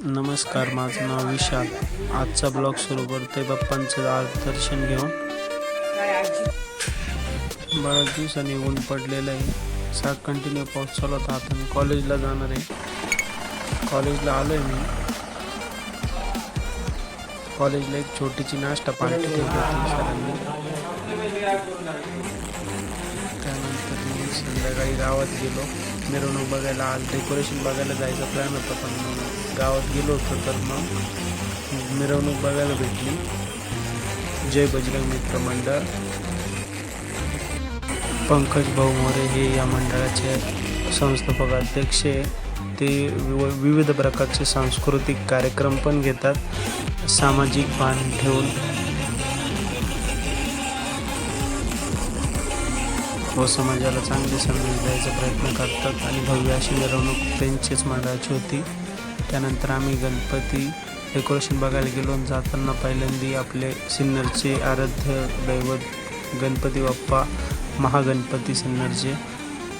नमस्कार माझं नाव विशाल. आजचा ब्लॉग सुरू करतोय बाप्पांचं दर्शन घेऊन. बऱ्याच दिवसांनी ऊन पडलेलं आहे. सात कंटिन्यू पाऊस चालू होता. आता मी कॉलेजला जाणार आहे. कॉलेजला आलो आहे मी. कॉलेजला एक छोटीशी नाश्ता पार्टी ठेवली होती सरांनी. त्यानंतर मी संध्याकाळी गावात गेलो. मिरवणूक बघायला आज डेकोरेशन बघायला जायचा प्लॅन होता पण गावात गेलो होतो तर मग मिरवणूक बघायला भेटली. जय बजरंग मित्र मंडळ. पंकज भाऊ मोरे हे या मंडळाचे संस्थापक अध्यक्ष ते विविध प्रकारचे सांस्कृतिक कार्यक्रम पण घेतात. सामाजिक भान ठेवून. व समाजाला चांगली संदेश द्यायचा प्रयत्न करतात. आणि भव्य अशी मिरवणूक त्यांचीच मंडळाची होती. त्यानंतर आम्ही गणपती डेकोरेशन बघायला गेलो आणि जाताना पहिल्यांदा आपले सिन्नरचे आराध्य दैवत गणपती बाप्पा महागणपती सिन्नरचे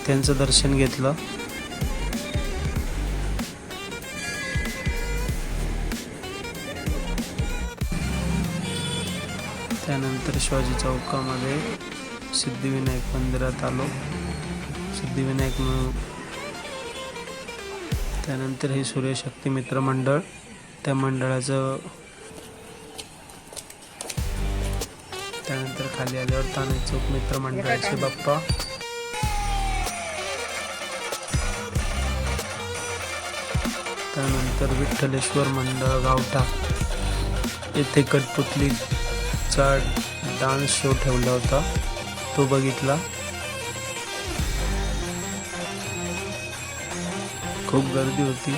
त्यांचं दर्शन घेतलं. त्यानंतर शिवाजी चौकामध्ये सिद्धिविनायक मंदिरात आलो. सिद्धिविनायक त्यानंतर हे सूर्यशक्ती मित्र मंडळ त्या मंडळाचं त्यानंतर खाली आल्यावर ताने चौक मित्र मंडळाचे बाप्पा. त्यानंतर विठ्ठलेश्वर मंडळ गावठा. येथे कठपुतलीचा डान्स शो ठेवला होता. तो बघितला. खूप गर्दी होती.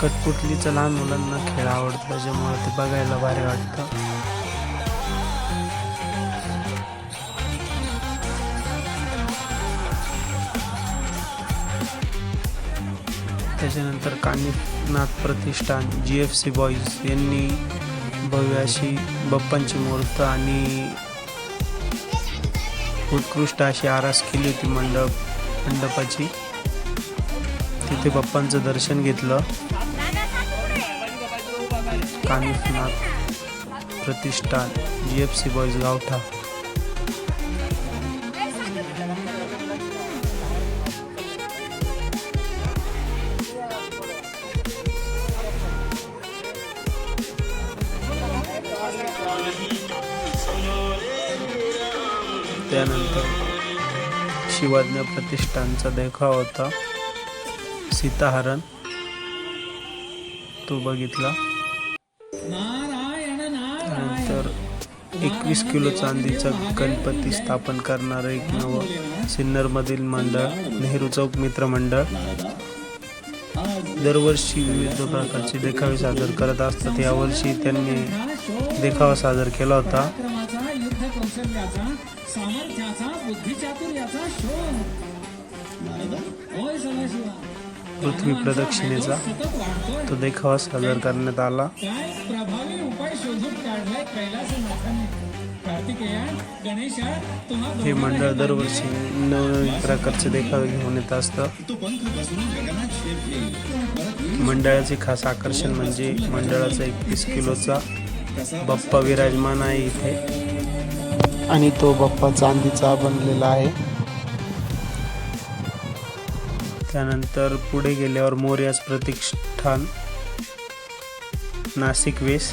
कटपुटलीचं लहान मुलांना खेळ आवडतो त्याच्यामुळे ते बघायला भारी वाटतं. त्याच्यानंतर Kaninath Pratishthan G F C boys यांनी भव्य अशी बप्पांची मूर्त आणि उत्कृष्ट अशी आरास केली होती मंडप मंडपाची. तिथे बाप्पांचं दर्शन घेतलं. Kanifnath Pratishthan G F C boys गावठा. त्यानंतर शिवाज्ञ प्रतिष्ठानचा देखावा होता. सीताहरण. तो बघितला. त्यानंतर एकवीस किलो चांदीचा गणपती स्थापन करणारं एक नवं सिन्नरमधील मंडळ नेहरू चौक मित्र मंडळ. दरवर्षी विविध प्रकारचे देखावे सादर करत असतात. यावर्षी त्यांनी देखावा सादर केला होता. युद्ध कौशल्याचा सामर्थ्याचा बुद्धिचातुर्याचा शोध. होय सदाशिवा पृथ्वी प्रदक्षिणेचा तो देखावा सादर करण्यात आला. काय? प्रभावी उपाय शोधून काढलाय कैलासनाथाने कार्तिकेया गणेशा तुम्हा हे मंडळ दरवर्षी नवनवीन प्रकारचे देखावे घेऊन येत असतं. मंडळाचे खास आकर्षण म्हणजे मंडळाचा एकवीस किलोचा बाप्पा विराजमान आहे इथे. आणि तो बाप्पा चांदीचा बनलेला आहे. त्यानंतर पुढे गेल्यावर मोर्याज प्रतिष्ठान नाशिक वेस.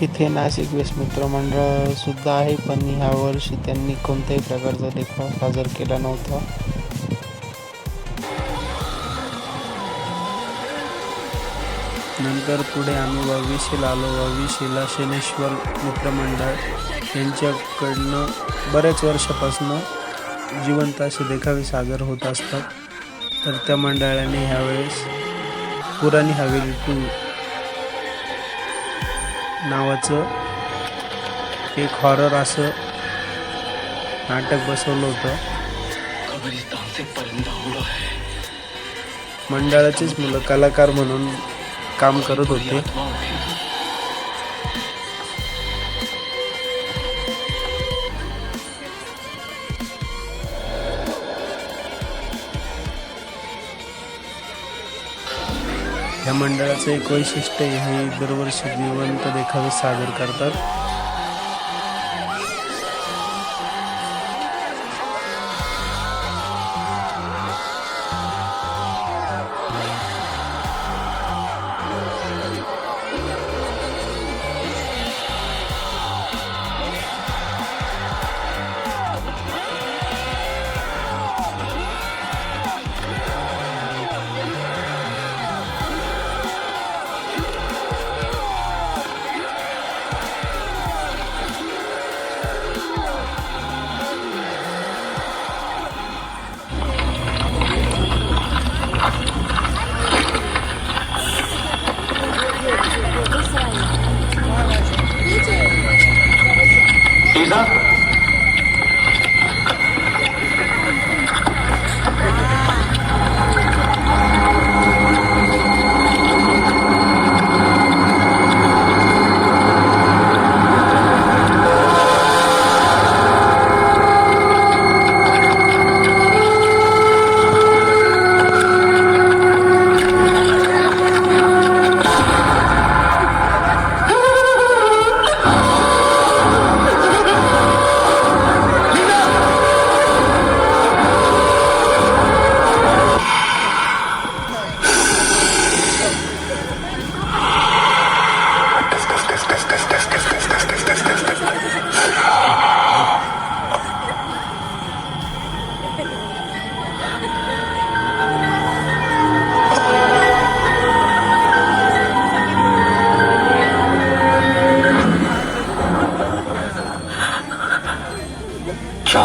इथे नाशिक वेस मित्र मंडळ सुद्धा आहे पण ह्या वर्षी त्यांनी कोणत्याही प्रकारचा देखावा सादर केला नव्हता. नंतर पुढे आम्ही वावीशीला आलो. वावीशीला शनेश्वर मित्रमंडळ यांच्याकडनं बऱ्याच वर्षापासून जिवंत असे देखावे सादर होत असतात. तर त्या मंडळाने ह्यावेळेस पुराणी हवेली टू नावाचं एक हॉरर असं नाटक बसवलं होतं. मंडळाचीच मुलं कलाकार म्हणून काम करत होते. या मंडळाचं एक वैशिष्ट्य हे दरवर्षी जिवंत देखावे सादर करतात.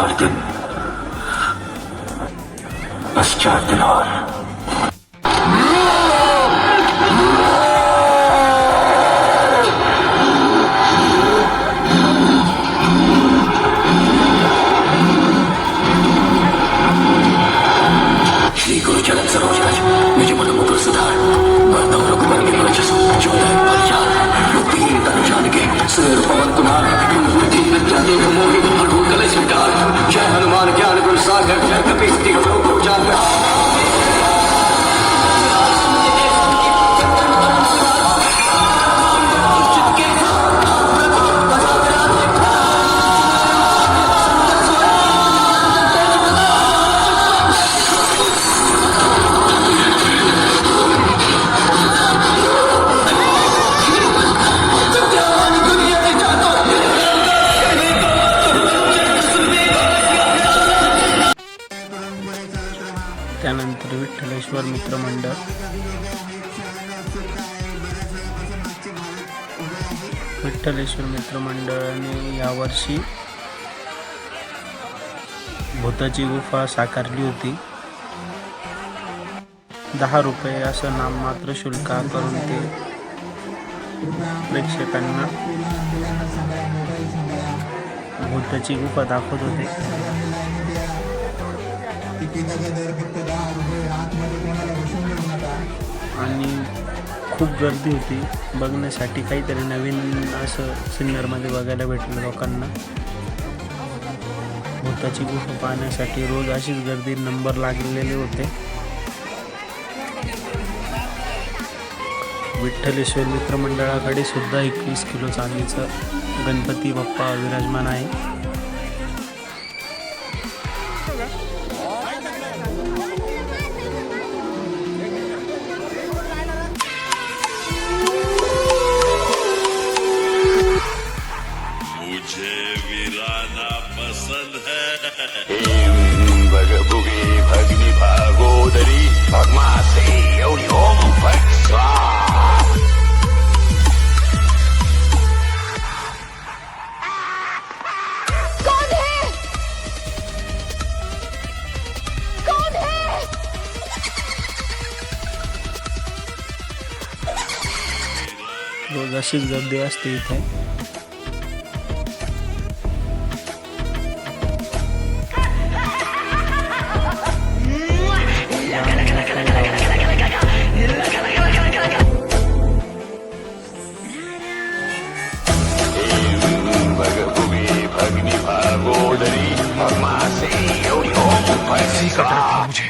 Mardin. Iskardılar. सागर जय मित्रमंडळ. विठ्ठलेश्वर मित्रमंडळाने यावर्षी भूताची गुफा साकारली होती. दहा रुपये असं नाममात्र शुल्क करून ते प्रेक्षकांना भूताची गुफा दाखवत होते. आणि खूप गर्दी होती. बघण्यासाठी काहीतरी नवीन असं सिन्नरमध्ये बघायला भेटलं लोकांना. भूताची गुफा पाहण्यासाठी रोज अशीच गर्दी नंबर लागलेले होते. विठ्ठलेश्वर मित्रमंडळाकडे सुद्धा एकवीस किलो चांदीचं गणपती बाप्पा विराजमान आहे. रोज अशीच गर्दी असते इथे. भगमासे एवढी ओम फट इसी का डर था मुझे।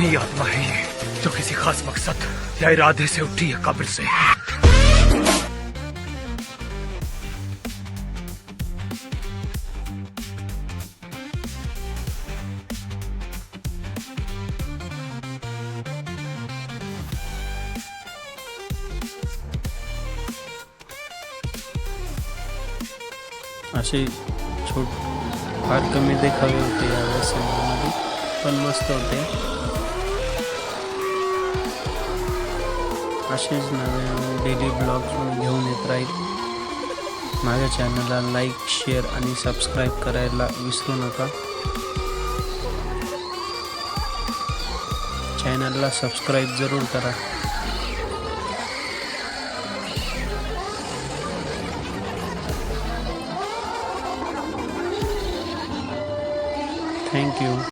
नई आत्मा है ये, जो किसी खास मकसद या इरादे से उठी है कब्र से। असे छोट फार कमी देखावे होते या सिनेमामध्ये पण मस्त होते. असेच नवीन डेली ब्लॉग घेऊन येत राहील. माझ्या चॅनलला लाईक शेअर आणि सबस्क्राईब करायला विसरू नका. चॅनलला सबस्क्राईब जरूर करा. थँक्यू